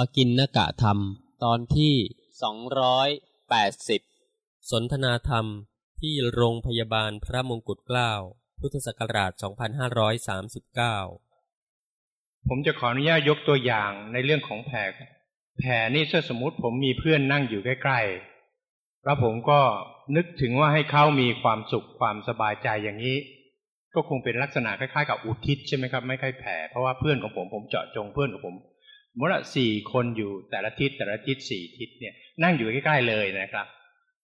ปกินนกะธรรม ตอนที่สองร้อยแปดสิบสนทนาธรรมที่โรงพยาบาลพระมงกุฎเกล้า พุทธศักราช 2539 ผมจะขออนุญาตยกตัวอย่างในเรื่องของแผลแผลนี่ถ้าสมมติผมมีเพื่อนนั่งอยู่ใกล้ๆ แล้วผมก็นึกถึงว่าให้เขามีความสุขความสบายใจอย่างนี้ ก็คงเป็นลักษณะคล้ายๆ กับอุทิศใช่ไหมครับ ไม่ใช่แผ่เพราะว่าเพื่อนของผมผมเจาะจงเพื่อนของผม มื่อสี่คนอยู่แต่ละทิศแต่ละทิศสี่ทิศเนี่ยนั่งอยู่ใกล้ๆเลยนะครับ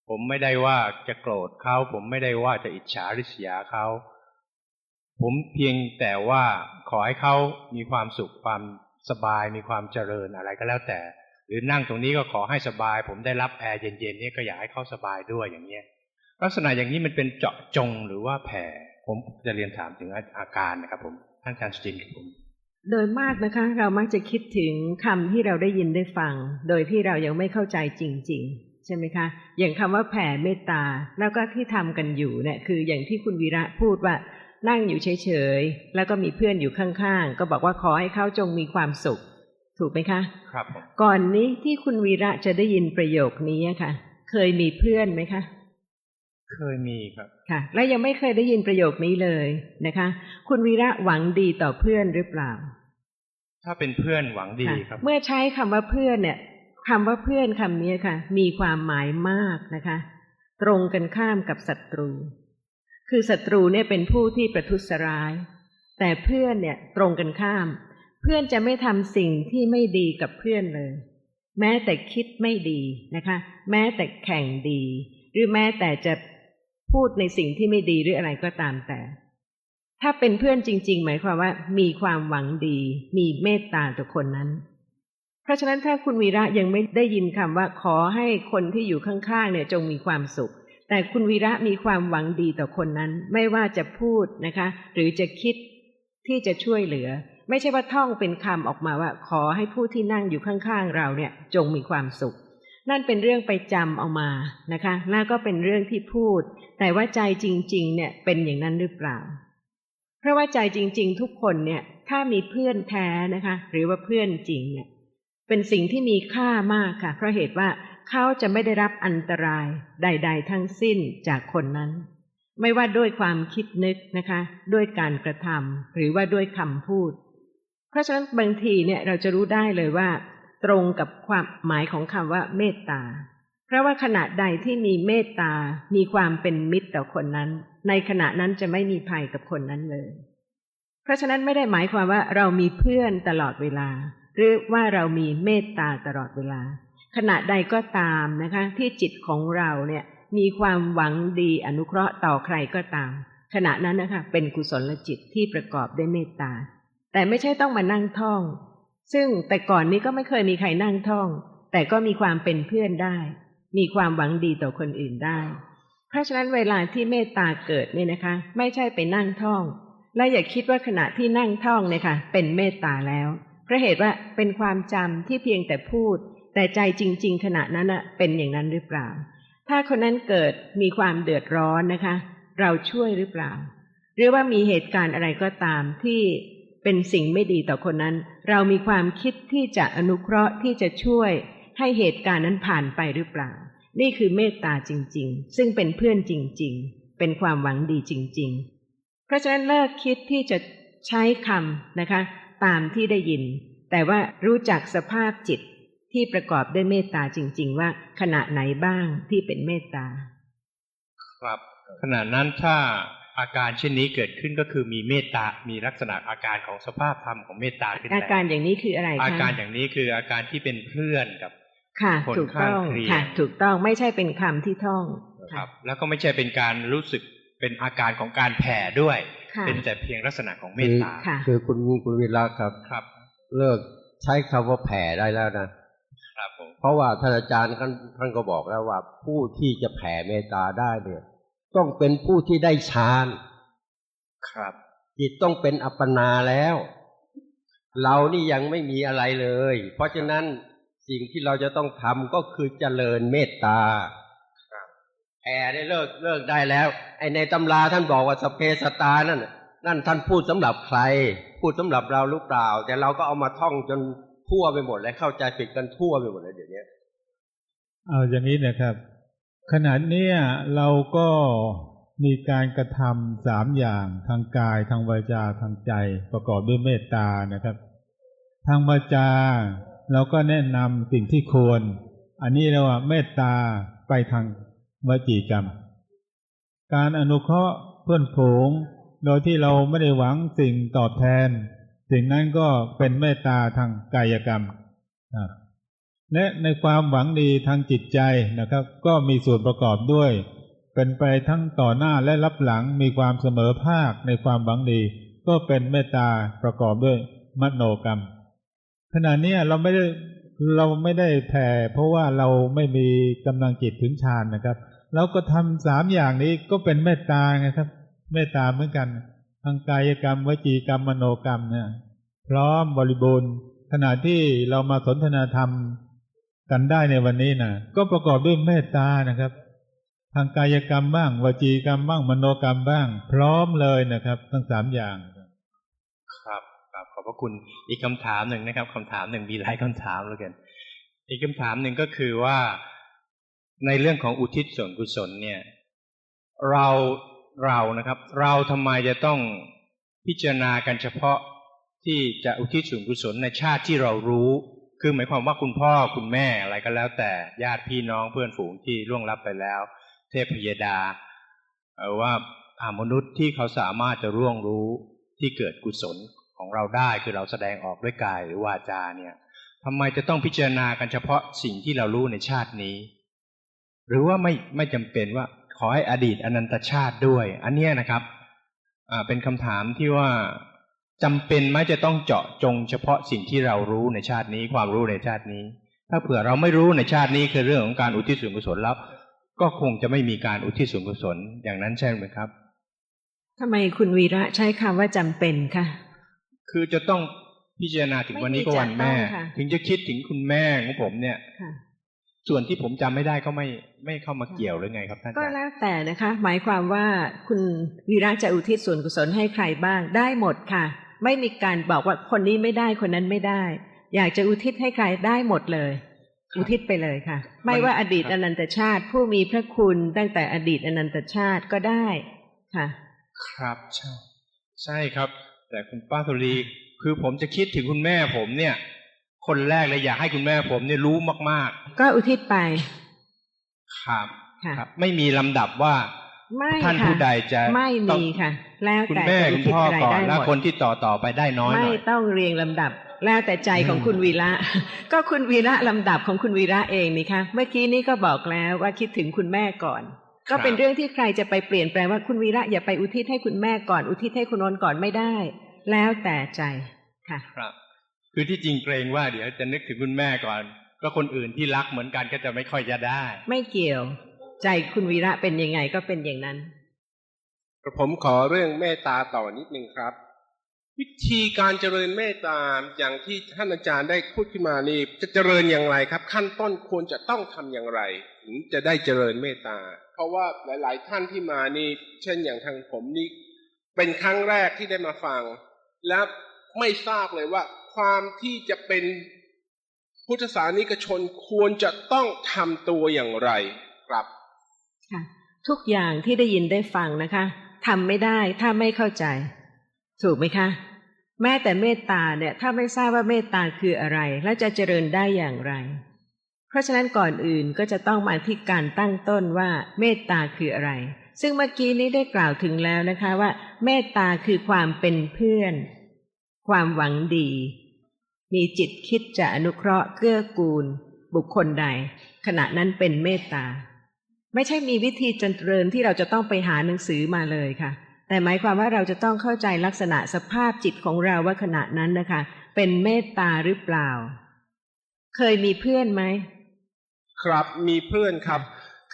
ผมไม่ได้ว่าจะโกรธเขาผมไม่ได้ว่าจะอิจฉาริษยาเขาผมเพียงแต่ว่าขอให้เขามีความสุขความสบายมีความเจริญอะไรก็แล้วแต่ หรือนั่งตรงนี้ก็ขอให้สบาย ผมได้รับแอร์เย็นๆนี่ก็อยากให้เขาสบายด้วยอย่างเนี้ยลักษณะอย่างนี้มันเป็นเจาะจงหรือว่าแผ่ ผมจะเรียนถามถึงอาการนะครับผมท่านอาจารย์สตินครับผม โดยมากนะคะเรามักจะคิดถึงคำที่เราได้ยินได้ฟัง โดยที่เรายังไม่เข้าใจจริง ๆ ใช่ไหมคะ อย่างคำว่าแผ่เมตตา แล้วก็ที่ทำกันอยู่เนี่ยคืออย่างที่คุณวีระพูดว่านั่งอยู่เฉยๆ แล้วก็มีเพื่อนอยู่ข้างๆ ก็บอกว่าขอให้เขาจงมีความสุข ถูกไหมคะ ครับผมก่อนนี้ที่คุณวีระจะได้ยินประโยคนี้อะค่ะ เคยมีเพื่อนไหมคะ เคยมีครับ ค่ะ และยังไม่เคยได้ยินประโยคนี้เลยนะคะ คุณวีระหวังดีต่อเพื่อนหรือเปล่า ถ้าเป็นเพื่อนหวังดีค่ะครับ เมื่อใช้คำว่าเพื่อนเนี่ยคำว่าเพื่อนคำนี้ค่ะ มีความหมายมากนะคะ ตรงกันข้ามกับศัตรู คือศัตรูเนี่ยเป็นผู้ที่ประทุษร้าย แต่เพื่อนเนี่ยตรงกันข้าม เพื่อนจะไม่ทำสิ่งที่ไม่ดีกับเพื่อนเลย แม้แต่คิดไม่ดีนะคะ แม้แต่แข่งดี หรือแม้แต่จะ พูดในสิ่งที่ไม่ดีหรืออะไรก็ตามแต่ ถ้าเป็นเพื่อนจริง ๆ หมายความว่า มีความหวังดี มีเมตตาต่อคนนั้น เพราะฉะนั้นถ้าคุณวีระยังไม่ได้ยินคำว่า ขอให้คนที่อยู่ข้างๆเนี่ยจงมีความสุข แต่คุณวีระมีความหวังดีต่อคนนั้น ไม่ว่าจะพูดนะคะ หรือจะคิดที่จะช่วยเหลือ ไม่ใช่ว่าท่องเป็นคำออกมาว่า ขอให้ผู้ที่นั่งอยู่ข้างๆเราเนี่ย จงมีความสุข นั่นเป็นเรื่องไปจำเอามานะคะแล้วก็เป็นเรื่องที่พูด แต่ว่าใจจริง ๆ เนี่ยเป็นอย่างนั้นหรือเปล่า เพราะว่าใจจริง ๆ ทุกคนเนี่ยถ้ามีเพื่อนแท้นะคะ หรือว่าเพื่อนจริงเนี่ย เป็นสิ่งที่มีค่ามากค่ะ เพราะเหตุว่าเขาจะไม่ได้รับอันตรายใด ๆ ทั้งสิ้นจากคนนั้น ไม่ว่าด้วยความคิดนึกนะคะ ด้วยการกระทำหรือว่าด้วยคำพูด เพราะฉะนั้นบางทีเนี่ยเราจะรู้ได้เลยว่า ตรงกับความหมายของคำว่าเมตตา เพราะว่าขณะใดที่มีเมตตา มีความเป็นมิตรต่อคนนั้น ในขณะนั้นจะไม่มีภัยกับคนนั้นเลย เพราะฉะนั้นไม่ได้หมายความว่าเรามีเพื่อนตลอดเวลา หรือว่าเรามีเมตตาตลอดเวลา ขณะใดก็ตามนะคะ ที่จิตของเราเนี่ยมีความหวังดีอนุเคราะห์ต่อใครก็ตาม ขณะนั้นนะคะเป็นกุศลจิตที่ประกอบด้วยเมตตา แต่ไม่ใช่ต้องมานั่งท่อง ซึ่งแต่ก่อนนี้ก็ไม่เคยมีใครนั่งท่อง แต่ก็มีความเป็นเพื่อนได้ มีความหวังดีต่อคนอื่นได้ เพราะฉะนั้นเวลาที่เมตตาเกิดเนี่ยนะคะ ไม่ใช่ไปนั่งท่อง และอย่าคิดว่าขณะที่นั่งท่องเนี่ยค่ะเป็นเมตตาแล้วเพราะเหตุว่าเป็นความจำที่เพียงแต่พูด แต่ใจจริง ๆ ขณะนั้นอะเป็นอย่างนั้นหรือเปล่า ถ้าคนนั้นเกิดมีความเดือดร้อนนะคะ เราช่วยหรือเปล่า หรือว่ามีเหตุการณ์อะไรก็ตามที่ เป็นสิ่งไม่ดีต่อคนนั้น เรามีความคิดที่จะอนุเคราะห์ที่จะช่วยให้เหตุการณ์นั้นผ่านไปหรือเปล่า นี่คือเมตตาจริง ๆ ซึ่งเป็นเพื่อนจริง ๆ เป็นความหวังดีจริง ๆ เพราะฉะนั้นเลิกคิดที่จะใช้คำนะคะ ตามที่ได้ยิน แต่ว่ารู้จักสภาพจิตที่ประกอบด้วยเมตตาจริง ๆ ว่าขณะไหนบ้างที่เป็นเมตตา ครับขณะนั้นถ้า อาการเช่นนี้เกิดขึ้นก็คือมีเมตตา มีลักษณะอาการของสภาพธรรมของเมตตาขึ้นอาแล้วการอย่างนี้คืออะไรคะอาการอย่างนี้คืออาการที่เป็นเพื่อนกับค่ะคนถูกต้องข้างเคียงค่ะ ถูกต้องไม่ใช่เป็นคำที่ท่องครับ แล้วก็ไม่ใช่เป็นการรู้สึกเป็นอาการของการแผ่ด้วยค่ะเป็นแต่เพียงลักษณะของเมตตาค่ะคือคุณคุณวิระครับครับ เลิกใช้คำว่าแผ่ได้แล้วนะครับผมเพราะว่าท่านอาจารย์ท่านท่านก็บอกแล้วว่าผู้ที่จะแผ่เมตตาได้เนี่ย ต้องเป็นผู้ที่ได้ฌานครับจิตต้องเป็นอัปปนาแล้ว เรานี่ยังไม่มีอะไรเลย เพราะฉะนั้นสิ่งที่เราจะต้องทำก็คือเจริญเมตตาแผ่ได้เลิกเลิกได้แล้ว ไอในตำราท่านบอกว่าสพเพสตานั่นน่ะนั่นท่านพูดสำหรับใคร พูดสำหรับเราหรือเปล่า แต่เราก็เอามาท่องจนผทั่วไปหมดเลยเข้าใจผิดกันทั่วไปหมดเลยเดี๋ยวนี้เอาอย่างนี้นะครับ ขณะนี้เราก็มีการกระทำสามอย่างทางกายทางวาจาทางใจประกอบด้วยเมตตานะครับ ทางวาจาเราก็แนะนำสิ่งที่ควร อันนี้เรียกว่าเมตตาไปทางวจีกรรม การอนุเคราะห์เพื่อนฝูง โดยที่เราไม่ได้หวังสิ่งตอบแทน สิ่งนั้นก็เป็นเมตตาทางกายกรรมอ่า และในความหวังดีทางจิตใจนะครับ ก็มีส่วนประกอบด้วย เป็นไปทั้งต่อหน้าและรับหลังมีความเสมอภาคในความหวังดี ก็เป็นเมตตาประกอบด้วยมโนกรรม ขณะนี้เราไม่ได้เราไม่ได้แผ่ เพราะว่าเราไม่มีกำลังจิตถึงฌานนะครับเราก็ทำสามอย่างนี้ก็เป็นเมตตาไงครับ เมตตาเหมือนกัน ทางกายกรรมวจีกรรมมโนกรรมเนี่ยพร้อมบริบูรณ์ขณะที่เรามาสนทนาธรรม กันได้ในวันนี้นะก็ประกอบด้วยเมตตานะครับ ทางกายกรรมบ้างวจีกรรมบ้างมโนกรรมบ้าง พร้อมเลยนะครับ ทั้งสามอย่างครับครับขอบพระคุณอีกคำถามหนึ่งนะครับคำถามหนึ่งมีหลายคำถามแล้วกัน อีกคำถามหนึ่งก็คือว่าในเรื่องของอุทิศส่วนกุศลเนี่ย เราเรานะครับ เราทำไมจะต้องพิจารณากันเฉพาะที่จะอุทิศส่วนกุศลในชาติที่เรารู้ คือหมายความว่าคุณพ่อคุณแม่อะไรก็แล้ว แต่ญาติพี่น้องเพื่อนฝูงที่ล่วงลับไปแล้ว เทพยดาว่าอามนุษย์ที่เขาสามารถจะร่วงรู้ที่เกิดกุศลของเราได้คือเราแสดงออกด้วยกายหรือวาจาเนี่ยทำไมจะต้องพิจารณากันเฉพาะสิ่งที่เรารู้ในชาตินี้ หรือว่าไม่ไม่จำเป็นว่าขอให้อดีตอนันตชาติด้วย อันนี้นะครับเป็นคำถามที่ว่า จำเป็นไหมจะต้องเจาะจงเฉพาะสิ่งที่เรารู้ในชาตินี้ความรู้ในชาตินี้ ถ้าเผื่อเราไม่รู้ในชาตินี้คือเรื่องของการอุทิศส่วนกุศลแล้ว ก็คงจะไม่มีการอุทิศส่วนกุศลอย่างนั้นใช่ไหมครับทำไมคุณวีระใช้คำว่าจำเป็นคะคือจะต้องพิจารณาถึงวันนี้ก็วันแม่ไม่มีจะต้องค่ะถึงจะคิดถึงคุณแม่ของผมเนี่ยค่ะส่วนที่ผมจำไม่ได้ก็ไม่ไม่เข้ามาเกี่ยวหรือไงครับท่านอาก็จารย์แล้วแต่นะคะ หมายความว่าคุณวีระจะอุทิศส่วนกุศลให้ใครบ้างได้หมดค่ะ ไม่มีการบอกว่าคนนี้ไม่ได้คนนั้นไม่ได้ อยากจะอุทิศให้ใครได้หมดเลย อุทิศไปเลยค่ะ ไม่ว่าอดีตอนันตชาติ ผู้มีพระคุณตั้งแต่อดีตอนันตชาติก็ได้ค่ะ ครับใช่ใช่ครับ แต่คุณป้าสุรีคือผมจะคิดถึงคุณแม่ผมเนี่ย คนแรกเลยอยากให้คุณแม่ผมเนี่ยรู้มากก็อุทิศไปๆครับค่ะครับ ไม่มีลำดับว่า ไม่ท่านค่ะผู้ใดจะไม่ต้องมีค่ะ แล้วคุณแต่แม่จะคุอุณทิศพ่ออะไรก่อนได้แล้วหมดคนที่ต่อต่อไปได้น้อยหไม่น่อยต้องเรียงลำดับ แล้วแต่ใจของคุณวีระ ก็คุณวีระลำดับของคุณวีระเองนี่คะเมื่อกี้นี้ก็บอกแล้วว่าคิดถึงคุณแม่ก่อน ก็เป็นเรื่องที่ใครจะไปเปลี่ยนแปลงว่าคุณวีระอย่าไปอุทิศให้คุณแม่ก่อน อุทิศให้คุณนนท์ก่อนไม่ได้ แล้วแต่ใจค่ะครับ คือที่จริงเกรงว่าเดี๋ยวจะนึกถึงคุณแม่ก่อน ก็คนอื่นที่รักเหมือนกันก็จะไม่ค่อยจะได้ ไม่เกี่ยว ใจคุณวีระเป็นยังไงก็เป็นอย่างนั้น ผมขอเรื่องเมตตาต่อนิดนึงครับ วิธีการเจริญเมตตาอย่างที่ท่านอาจารย์ได้พูดขึ้นมานี่จะเจริญอย่างไรครับ ขั้นต้นควรจะต้องทำอย่างไรถึงจะได้เจริญเมตตา เพราะว่าหลาย ๆ ท่านที่มานี่ เช่นอย่างทางผมนี่เป็นครั้งแรกที่ได้มาฟัง และไม่ทราบเลยว่า ความที่จะเป็นพุทธศาสนิกชนควรจะต้องทำตัวอย่างไรครับ ทุกอย่างที่ได้ยินได้ฟังนะคะทำไม่ได้ถ้าไม่เข้าใจ ถูกไหมคะ แม้แต่เมตตาเนี่ยถ้าไม่ทราบว่าเมตตาคืออะไร และจะเจริญได้อย่างไร เพราะฉะนั้นก่อนอื่นก็จะต้องมาที่การตั้งต้นว่าเมตตาคืออะไร ซึ่งเมื่อกี้นี้ได้กล่าวถึงแล้วนะคะว่า เมตตาคือความเป็นเพื่อน ความหวังดี มีจิตคิดจะอนุเคราะห์เกื้อกูล บุคคลใด ขณะนั้นเป็นเมตตา ไม่ใช่มีวิธีเจริญที่เราจะต้องไปหาหนังสือมาเลยค่ะ แต่หมายความว่าเราจะต้องเข้าใจลักษณะสภาพจิตของเราว่าขณะนั้นนะคะ เป็นเมตตาหรือเปล่า เคยมีเพื่อนไหม ครับมีเพื่อนครับ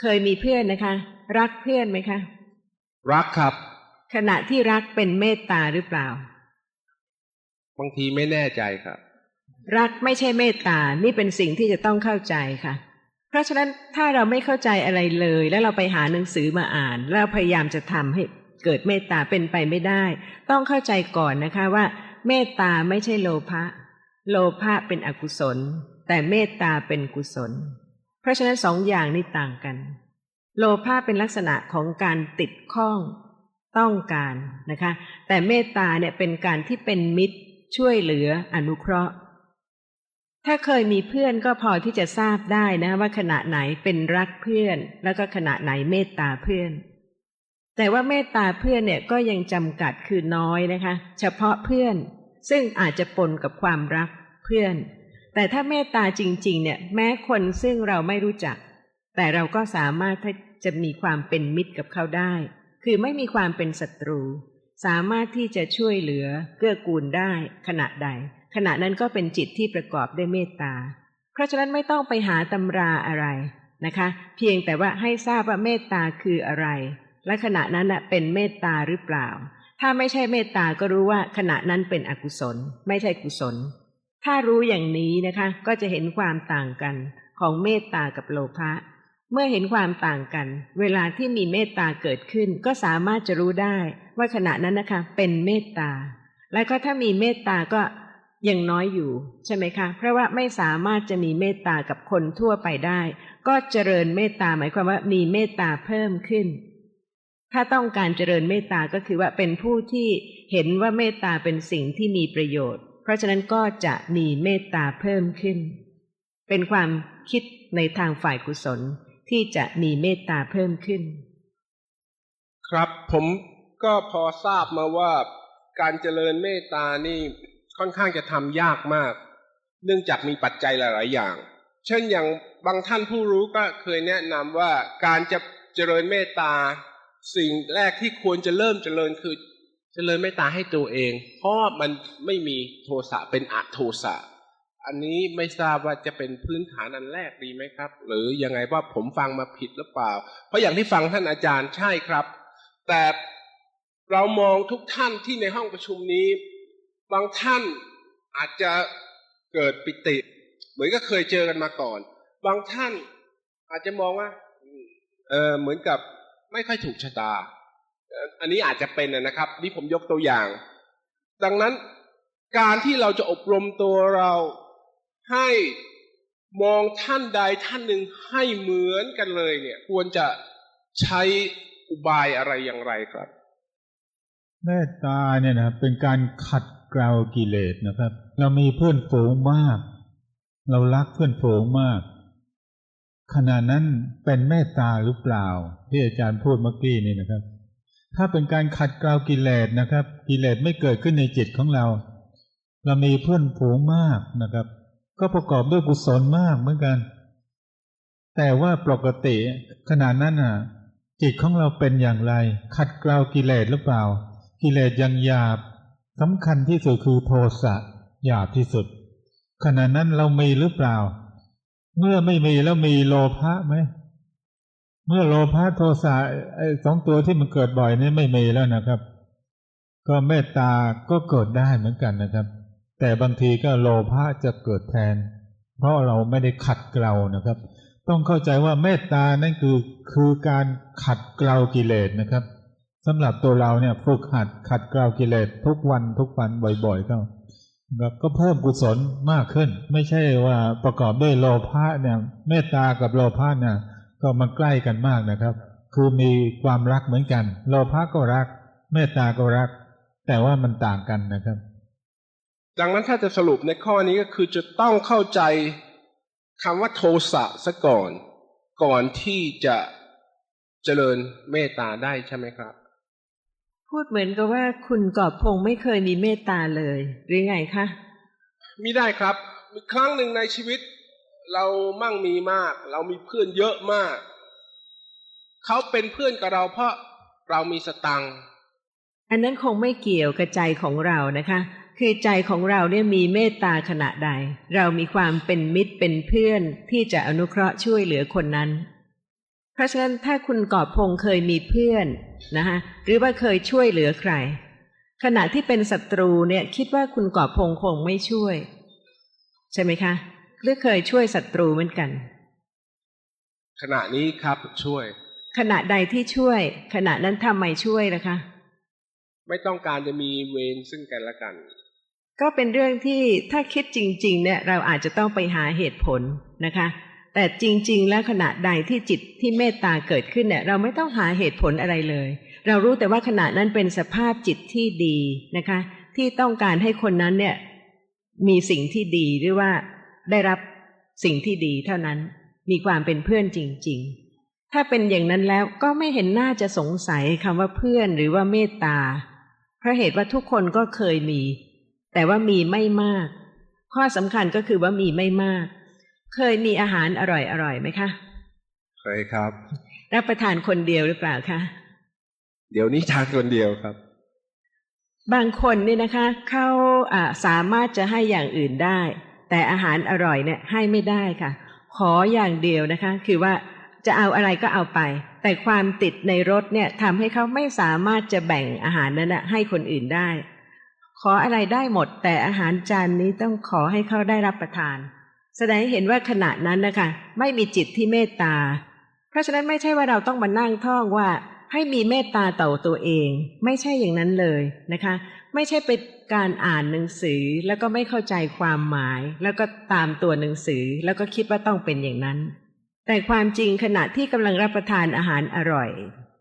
เคยมีเพื่อนนะคะ รักเพื่อนไหมคะ รักครับ ขณะที่รักเป็นเมตตาหรือเปล่า บางทีไม่แน่ใจครับ รักไม่ใช่เมตตา นี่เป็นสิ่งที่จะต้องเข้าใจค่ะ เพราะฉะนั้นถ้าเราไม่เข้าใจอะไรเลย แล้วเราไปหาหนังสือมาอ่าน แล้วพยายามจะทำให้เกิดเมตตาเป็นไปไม่ได้ ต้องเข้าใจก่อนนะคะว่า เมตตาไม่ใช่โลภะโลภะเป็นอกุศล แต่เมตตาเป็นกุศล เพราะฉะนั้นสองอย่างนี้ต่างกัน โลภะเป็นลักษณะของการติดข้อง ต้องการนะคะ แต่เมตตาเนี่ยเป็นการที่เป็นมิตรช่วยเหลืออนุเคราะห์ ถ้าเคยมีเพื่อนก็พอที่จะทราบได้นะ ว่าขณะไหนเป็นรักเพื่อน แล้วก็ขณะไหนเมตตาเพื่อน แต่ว่าเมตตาเพื่อนเนี่ยก็ยังจำกัดคือน้อยนะคะ เฉพาะเพื่อน ซึ่งอาจจะปนกับความรักเพื่อน แต่ถ้าเมตตาจริง ๆ เนี่ย แม้คนซึ่งเราไม่รู้จัก แต่เราก็สามารถที่จะมีความเป็นมิตรกับเขาได้ คือไม่มีความเป็นศัตรู สามารถที่จะช่วยเหลือเกื้อกูลได้ขณะใด ขณะนั้นก็เป็นจิตที่ประกอบด้วยเมตตา เพราะฉะนั้นไม่ต้องไปหาตำราอะไรนะคะ เพียงแต่ว่าให้ทราบว่าเมตตาคืออะไร และขณะนั้นเป็นเมตตาหรือเปล่า ถ้าไม่ใช่เมตตาก็รู้ว่าขณะนั้นเป็นอกุศล ไม่ใช่กุศล ถ้ารู้อย่างนี้นะคะ ก็จะเห็นความต่างกันของเมตตากับโลภะเมื่อเห็นความต่างกัน เวลาที่มีเมตตาเกิดขึ้น ก็สามารถจะรู้ได้ว่าขณะนั้นนะคะ เป็นเมตตา และก็ถ้ามีเมตตาก็ ยังน้อยอยู่ใช่ไหมคะ เพราะว่าไม่สามารถจะมีเมตตากับคนทั่วไปได้ ก็เจริญเมตตาหมายความว่ามีเมตตาเพิ่มขึ้น ถ้าต้องการเจริญเมตตาก็คือว่าเป็นผู้ที่เห็นว่าเมตตาเป็นสิ่งที่มีประโยชน์ เพราะฉะนั้นก็จะมีเมตตาเพิ่มขึ้น เป็นความคิดในทางฝ่ายกุศลที่จะมีเมตตาเพิ่มขึ้น ครับผมก็พอทราบมาว่าการเจริญเมตตานี่ ค่อนข้างจะทำยากมาก เนื่องจากมีปัจจัยหลาย ๆ อย่าง เช่นอย่างบางท่านผู้รู้ก็เคยแนะนำว่าการจะเจริญเมตตา สิ่งแรกที่ควรจะเริ่มเจริญคือเจริญเมตตาให้ตัวเอง เพราะมันไม่มีโทสะเป็นอะโทสะอันนี้ไม่ทราบว่าจะเป็นพื้นฐานอันแรกดีไหมครับ หรือยังไงว่าผมฟังมาผิดหรือเปล่า เพราะอย่างที่ฟังท่านอาจารย์ใช่ครับ แต่เรามองทุกท่านที่ในห้องประชุมนี้ บางท่านอาจจะเกิดปิติ เหมือนก็เคยเจอกันมาก่อน บางท่านอาจจะมองว่าเออเหมือนกับไม่ค่อยถูกชะตา อันนี้อาจจะเป็นนะครับ นี่ผมยกตัวอย่าง ดังนั้นการที่เราจะอบรมตัวเราให้มองท่านใดท่านหนึ่งให้เหมือนกันเลย เนี่ย ควรจะใช้อุบายอะไรอย่างไรครับ เมตตาเนี่ยนะเป็นการขัด เกลากิเลสนะครับ เรามีเพื่อนฝูงมาก เรารักเพื่อนฝูงมาก ขณะนั้นเป็นเมตตาหรือเปล่า ที่อาจารย์พูดเมื่อกี้นี่นะครับ ถ้าเป็นการขัดเกลากิเลสนะครับ กิเลสไม่เกิดขึ้นในจิตของเรา เรามีเพื่อนฝูงมากนะครับ ก็ประกอบด้วยกุศลมากเหมือนกัน แต่ว่าปกติขณะนั้นอะ จิตของเราเป็นอย่างไร ขัดเกลากิเลสหรือเปล่า กิเลสยังหยาบ สำคัญที่สุดคือโทสะหยาบที่สุด ขณะนั้นเรามีหรือเปล่า เมื่อไม่มีแล้วมีโลภะไหมเมื่อโลภะโทสะไอ้สองตัวที่มันเกิดบ่อยนี่ไม่มีแล้วนะครับ ก็เมตตาก็เกิดได้เหมือนกันนะครับ แต่บางทีก็โลภะจะเกิดแทน เพราะเราไม่ได้ขัดเกลานะครับ ต้องเข้าใจว่าเมตตานั่นคือคือการขัดเกลากิเลสนะครับ สำหรับตัวเราเนี่ยฝึกหัดขัดเกลากิเลสทุกวันทุกวันบ่อยๆเข้าแบบก็เพิ่มกุศลมากขึ้น ไม่ใช่ว่าประกอบด้วยโลภะเนี่ยเมตตากับโลภะเนี่ยก็มันใกล้กันมากนะครับ คือมีความรักเหมือนกัน โลภะก็รัก เมตตาก็รัก แต่ว่ามันต่างกันนะครับ ดังนั้นถ้าจะสรุปในข้อนี้ก็คือจะต้องเข้าใจคำว่าโทสะซะก่อน ก่อนที่จะเจริญเมตตาได้ใช่ไหมครับ พูดเหมือนกับว่าคุณกอบพงษ์ไม่เคยมีเมตตาเลย หรือไงคะมีได้ครับมีครั้งหนึ่งในชีวิต เรามั่งมีมาก เรามีเพื่อนเยอะมาก เขาเป็นเพื่อนกับเราเพราะเรามีสตังค์อันนั้นคงไม่เกี่ยวกับใจของเรานะคะ คือใจของเราเนี่ยมีเมตตาขณะใด เรามีความเป็นมิตรเป็นเพื่อนที่จะอนุเคราะห์ช่วยเหลือคนนั้น เพราะฉะนั้นถ้าคุณกอบพงษ์เคยมีเพื่อนนะคะหรือว่าเคยช่วยเหลือใคร ขณะที่เป็นศัตรูเนี่ยคิดว่าคุณกอบพงษ์คงไม่ช่วย ใช่ไหมคะ หรือเคยช่วยศัตรูเหมือนกัน ขณะนี้ครับช่วย ขณะใดที่ช่วย ขณะนั้นทำไมช่วยล่ะคะ ไม่ต้องการจะมีเวรซึ่งกันและกัน ก็เป็นเรื่องที่ถ้าคิดจริง ๆ เนี่ยเราอาจจะต้องไปหาเหตุผลนะคะ แต่จริง ๆ แล้วขณะใดที่จิตที่เมตตาเกิดขึ้นเนี่ยเราไม่ต้องหาเหตุผลอะไรเลย เรารู้แต่ว่าขณะนั้นเป็นสภาพจิตที่ดีนะคะ ที่ต้องการให้คนนั้นเนี่ยมีสิ่งที่ดีหรือว่าได้รับสิ่งที่ดีเท่านั้นมีความเป็นเพื่อนจริง ๆ ถ้าเป็นอย่างนั้นแล้วก็ไม่เห็นน่าจะสงสัยคำว่าเพื่อนหรือว่าเมตตาเพราะเหตุว่าทุกคนก็เคยมี แต่ว่ามีไม่มาก ข้อสำคัญก็คือว่ามีไม่มาก เคยมีอาหารอร่อยๆไหมคะเคยครับ รับประทานคนเดียวหรือเปล่าคะเดี๋ยวนี้ทานคนเดียวครับ บางคนเนี่ยนะคะเขาอ่าสามารถจะให้อย่างอื่นได้ แต่อาหารอร่อยเนี่ยให้ไม่ได้ค่ะ ขออย่างเดียวนะคะ คือว่าจะเอาอะไรก็เอาไป แต่ความติดในรถเนี่ยทำให้เขาไม่สามารถจะแบ่งอาหารนั้นนะให้คนอื่นได้ ขออะไรได้หมด แต่อาหารจานนี้ต้องขอให้เขาได้รับประทาน แสดงให้เห็นว่าขณะนั้นนะคะไม่มีจิตที่เมตตา เพราะฉะนั้นไม่ใช่ว่าเราต้องมานั่งท่องว่า ให้มีเมตตาต่อตัวเอง ไม่ใช่อย่างนั้นเลยนะคะ ไม่ใช่เป็นการอ่านหนังสือแล้วก็ไม่เข้าใจความหมาย แล้วก็ตามตัวหนังสือแล้วก็คิดว่าต้องเป็นอย่างนั้น แต่ความจริงขณะที่กำลังรับประทานอาหารอร่อย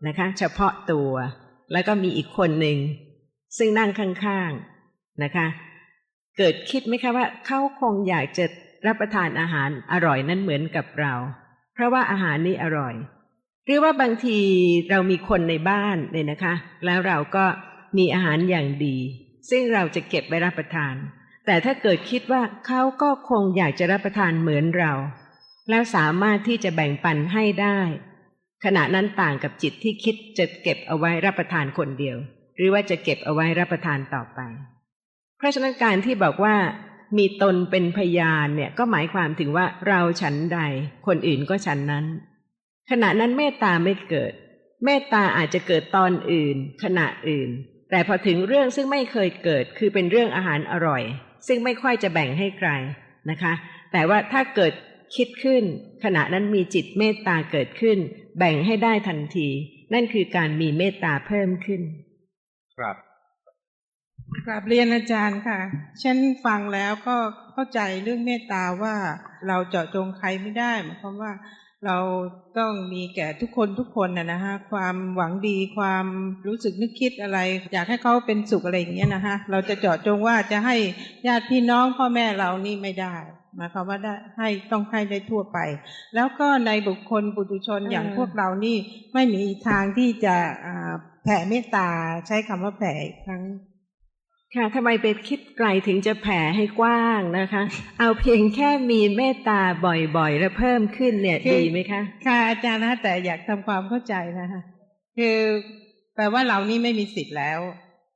นะคะ เฉพาะตัว แล้วก็มีอีกคนหนึ่งซึ่งนั่งข้างๆนะคะ เกิดคิดไหมคะว่าเขาคงอยากจะ รับประทานอาหารอร่อยนั้นเหมือนกับเรา เพราะว่าอาหารนี้อร่อย หรือว่าบางทีเรามีคนในบ้านเนี่ยนะคะ แล้วเราก็มีอาหารอย่างดี ซึ่งเราจะเก็บไว้รับประทาน แต่ถ้าเกิดคิดว่าเขาก็คงอยากจะรับประทานเหมือนเรา แล้วสามารถที่จะแบ่งปันให้ได้ ขณะนั้นต่างกับจิตที่คิดจะเก็บเอาไว้รับประทานคนเดียว หรือว่าจะเก็บเอาไว้รับประทานต่อไป เพราะฉะนั้นการที่บอกว่า มีตนเป็นพยานเนี่ยก็หมายความถึงว่าเราฉันใด คนอื่นก็ฉันนั้น ขณะนั้นเมตตาไม่เกิด เมตตาอาจจะเกิดตอนอื่น ขณะอื่น แต่พอถึงเรื่องซึ่งไม่เคยเกิดคือเป็นเรื่องอาหารอร่อย ซึ่งไม่ค่อยจะแบ่งให้ใครนะคะ แต่ว่าถ้าเกิดคิดขึ้น ขณะนั้นมีจิตเมตตาเกิดขึ้น แบ่งให้ได้ทันที นั่นคือการมีเมตตาเพิ่มขึ้น ครับ กราบเรียนอาจารย์ค่ะ ฉันฟังแล้วก็เข้าใจเรื่องเมตตาว่าเราเจาะจงใครไม่ได้หมายความว่าเราต้องมีแก่ทุกคนทุกคนนะนะฮะความหวังดีความรู้สึกนึกคิดอะไร อยากให้เขาเป็นสุขอะไรอย่างเงี้ยนะฮะเราจะเจาะจงว่าจะให้ญาติพี่น้องพ่อแม่เรานี่ไม่ได้หมายความว่าได้ให้ต้องให้ได้ทั่วไป แล้วก็ในบุคคลปุถุชนอย่างพวกเรานี่ไม่มีทางที่จะแผ่เมตตาใช้คำว่าแผ่ครั้ง ค่ะทำไมไปคิดไกลถึงจะแผ่ให้กว้างนะคะ เอาเพียงแค่มีเมตตาบ่อยๆ และเพิ่มขึ้นเนี่ยคือดีไหมคะ ค่ะอาจารย์นะแต่อยากทำความเข้าใจนะคะคือแปลว่าเรานี่ไม่มีสิทธิ์แล้ว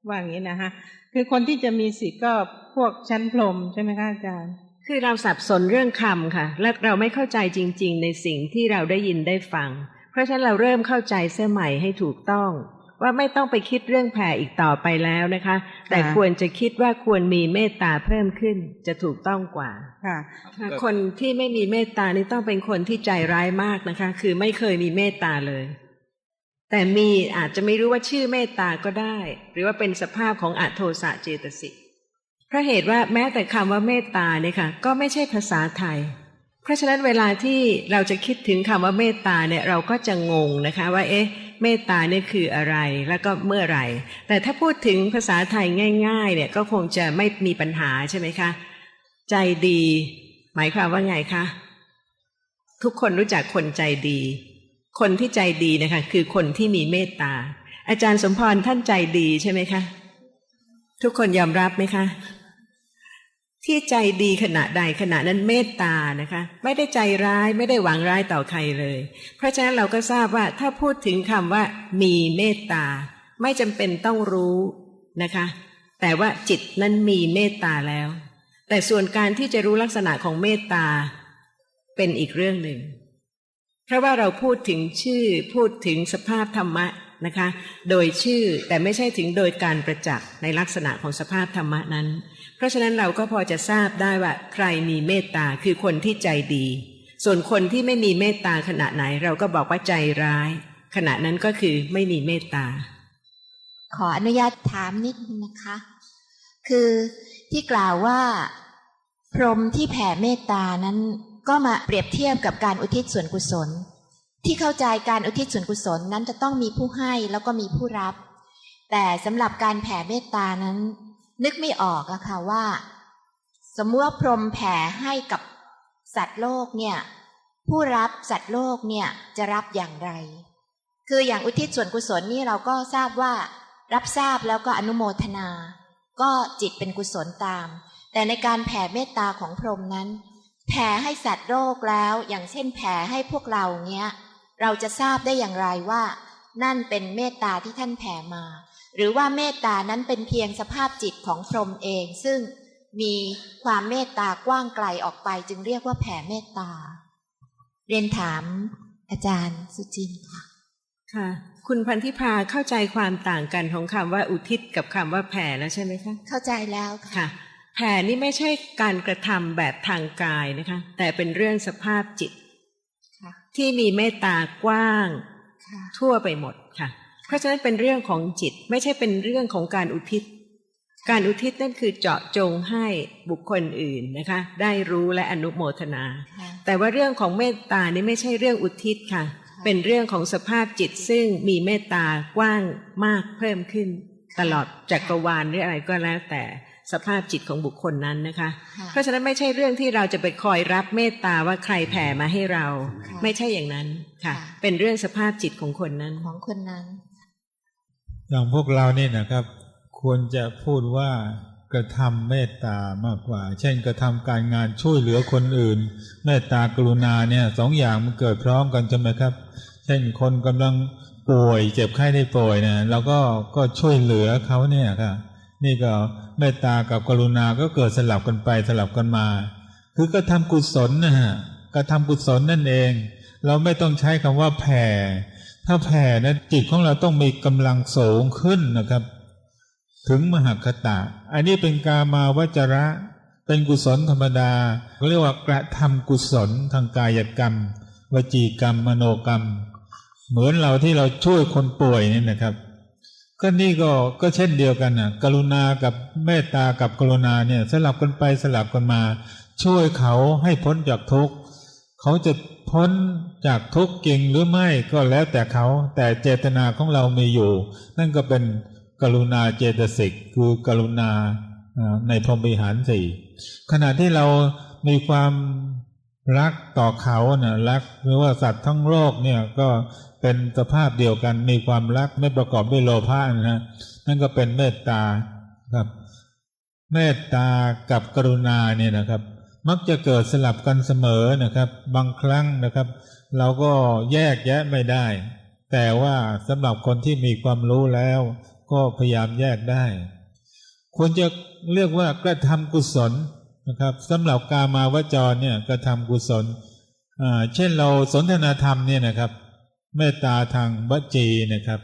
ว่าอย่างนี้นะคะคือคนที่จะมีสิทธิ์ก็พวกชั้นพรหมใช่ไหมคะอาจารย์ คือเราสับสนเรื่องคำค่ะ และเราไม่เข้าใจจริง ๆ ในสิ่งที่เราได้ยินได้ฟัง เพราะฉะนั้นเราเริ่มเข้าใจเสื้อใหม่ให้ถูกต้อง ว่าไม่ต้องไปคิดเรื่องแผ่อีกต่อไปแล้วนะคะ แต่ค่ะควรจะคิดว่าควรมีเมตตาเพิ่มขึ้นจะถูกต้องกว่าค่ะค่ะ คนที่ไม่มีเมตตานี่ต้องเป็นคนที่ใจร้ายมากนะคะ คือไม่เคยมีเมตตาเลย แต่มีอาจจะไม่รู้ว่าชื่อเมตตาก็ได้ หรือว่าเป็นสภาพของอโทสะเจตสิกเพราะเหตุว่าแม้แต่คำว่าเมตตาเนี่ยค่ะ ก็ไม่ใช่ภาษาไทยเพราะฉะนั้นเวลาที่เราจะคิดถึงคำว่าเมตตาเนี่ยเราก็จะงงนะคะ ว่าเอ๊ะ เมตตาเนี่ยคืออะไรแล้วก็เมื่อไหร่ แต่ถ้าพูดถึงภาษาไทยง่าย ๆ เนี่ยก็คงจะไม่มีปัญหาใช่ไหมคะ ใจดี หมายความว่าไงคะทุกคนรู้จักคนใจดี คนที่ใจดีนะคะ คือคนที่มีเมตตา อาจารย์สมพรท่านใจดีใช่ไหมคะ ทุกคนยอมรับไหมคะ ที่ใจดีขณะใดขณะนั้นเมตตานะคะ ไม่ได้ใจร้ายไม่ได้หวังร้ายต่อใครเลย เพราะฉะนั้นเราก็ทราบว่าถ้าพูดถึงคำว่า มีเมตตา ไม่จำเป็นต้องรู้นะคะ แต่ว่าจิตนั้นมีเมตตาแล้ว แต่ส่วนการที่จะรู้ลักษณะของเมตตา เป็นอีกเรื่องหนึ่ง เพราะว่าเราพูดถึงชื่อพูดถึงสภาพธรรมะนะคะ โดยชื่อแต่ไม่ใช่ถึงโดยการประจักษ์ในลักษณะของสภาพธรรมะนั้น ราะฉะนั้นเราก็พอจะทราบได้ว่าใครมีเมตตาคือคนที่ใจดี ส่วนคนที่ไม่มีเมตตาขณะไหนเราก็บอกว่าใจร้าย ขณะนั้นก็คือไม่มีเมตตา ขออนุญาตถามนิดนึงนะคะ คือที่กล่าวว่า พรหมที่แผ่เมตตานั้น ก็มาเปรียบเทียบกับการอุทิศส่วนกุศล ที่เข้าใจการอุทิศส่วนกุศลนั้นจะต้องมีผู้ให้แล้วก็มีผู้รับ แต่สำหรับการแผ่เมตตานั้น นึกไม่ออกอะค่ะว่า สมมติว่าพรมแผ่ให้กับสัตว์โลกเนี่ย ผู้รับสัตว์โลกเนี่ยจะรับอย่างไร คืออย่างอุทิศส่วนกุศลนี่เราก็ทราบว่า รับทราบแล้วก็อนุโมทนา ก็จิตเป็นกุศลตาม แต่ในการแผ่เมตตาของพรหมนั้น แผ่ให้สัตว์โลกแล้ว อย่างเช่นแผ่ให้พวกเราเนี้ย เราจะทราบได้อย่างไรว่า นั่นเป็นเมตตาที่ท่านแผ่มา หรือว่าเมตตานั้นเป็นเพียงสภาพจิตของพรหมเอง ซึ่งมีความเมตตากว้างไกลออกไป จึงเรียกว่าแผ่เมตตา เรียนถามอาจารย์สุจินต์ค่ะ ค่ะ คุณพันธิพาเข้าใจความต่างกันของคำว่าอุทิศกับคำว่าแผ่แล้วใช่ไหมคะเข้าใจแล้วค่ะค่ะแผ่นี่ไม่ใช่การกระทำแบบทางกายนะคะ แต่เป็นเรื่องสภาพจิตค่ะที่มีเมตตากว้างค่ะทั่วไปหมดค่ะ เพราะฉะนั้นเป็นเรื่องของจิตไม่ใช่เป็นเรื่องของการอุทิศ การอุทิศนั่นคือเจาะจงให้บุคคลอื่นนะคะ ได้รู้และอนุโมทนาค่ะแต่ว่าเรื่องของเมตตานี่ไม่ใช่เรื่องอุทิศค่ะ เป็นเรื่องของสภาพจิตซึ่งมีเมตตากว้างมากเพิ่มขึ้น ตลอดจักรวาลหรืออะไรก็แล้วแต่สภาพจิตของบุคคลนั้นนะคะค่ะเพราะฉะนั้นไม่ใช่เรื่องที่เราจะไปคอยรับเมตตาว่าใครแผ่มาให้เราค่ะไม่ใช่อย่างนั้นค่ะค่ะ เป็นเรื่องสภาพจิตของคนนั้นของคนนั้น อย่างพวกเรานี่นะครับ ควรจะพูดว่ากระทำเมตตามากกว่า เช่นกระทำการงานช่วยเหลือคนอื่น เมตตากรุณาเนี่ยสองอย่างมันเกิดพร้อมกันใช่ไหมครับ เช่นคนกำลังป่วยเจ็บไข้ได้ป่วยเนี่ยเราก็ก็ช่วยเหลือเขาเนี่ยครับนี่ก็เมตตากับกรุณาก็เกิดสลับกันไปสลับกันมา คือกระทำกุศลนะฮะกระทำกุศลนั่นเอง เราไม่ต้องใช้คำว่าแผ่ ถ้าแผ่นะจิตของเราต้องมีกำลังสูงขึ้นนะครับ ถึงมหคตะ อันนี้เป็นกามาวจระ เป็นกุศลธรรมดาเขาเรียกว่ากระทำกุศลทางกายกรรม วจีกรรม มโนกรรม เหมือนเราที่เราช่วยคนป่วยนี่นะครับ ก็นี่ก็ก็เช่นเดียวกันนะกรุณากับเมตตากับกรุณาเนี่ยสลับกันไปสลับกันมา ช่วยเขาให้พ้นจากทุกข์เขาจะ พ้นจากทุกข์จริงหรือไม่ก็แล้วแต่เขา แต่เจตนาของเรามีอยู่ นั่นก็เป็นกรุณาเจตสิก คือกรุณาในพรหมวิหารสี่ขณะที่เรามีความรักต่อเขานะ่ะรักหรือว่าสัตว์ทั้งโลกเนี่ยก็เป็นสภาพเดียวกัน มีความรักไม่ประกอบด้วยโลภะนะฮะนั่นก็เป็นเมตตาครับ เมตตากับกรุณาเนี่ยนะครับ มักจะเกิดสลับกันเสมอนะครับ บางครั้งนะครับ เราก็แยกแยะไม่ได้ แต่ว่าสำหรับคนที่มีความรู้แล้ว ก็พยายามแยกได้ ควรจะเรียกว่ากระทำกุศลนะครับสำหรับกามาวจรเนี่ยกระทำกุศลเช่นเราสนทนาธรรมเนี่ยนะครับเมตตาทางวจีนะครับ